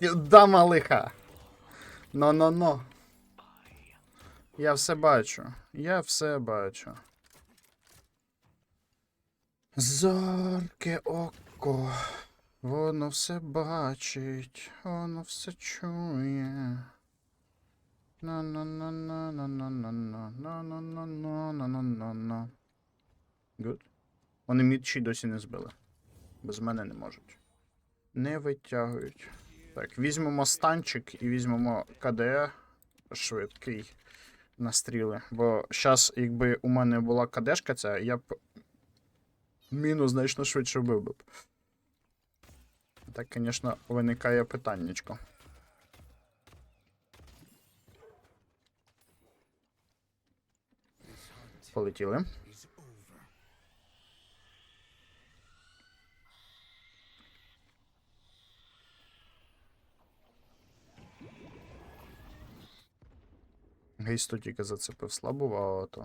Сюда, малиха. Но-но-но. Я все бачу. Я все бачу. Зорке око. Воно все бачить, воно все чує. на на на на на на на на на на на на на на на Гуд. Вони мід ще й досі не збили. Без мене не можуть. Не витягують. Так, візьмемо станчик і візьмемо КД швидкий на стріли. Бо зараз, якби у мене була КДшка ця, я б міну значно швидше вбив би. б. Так, звісно, виникає питаннячко. Полетіли. Гейсто тільки зацепив слабо, а то.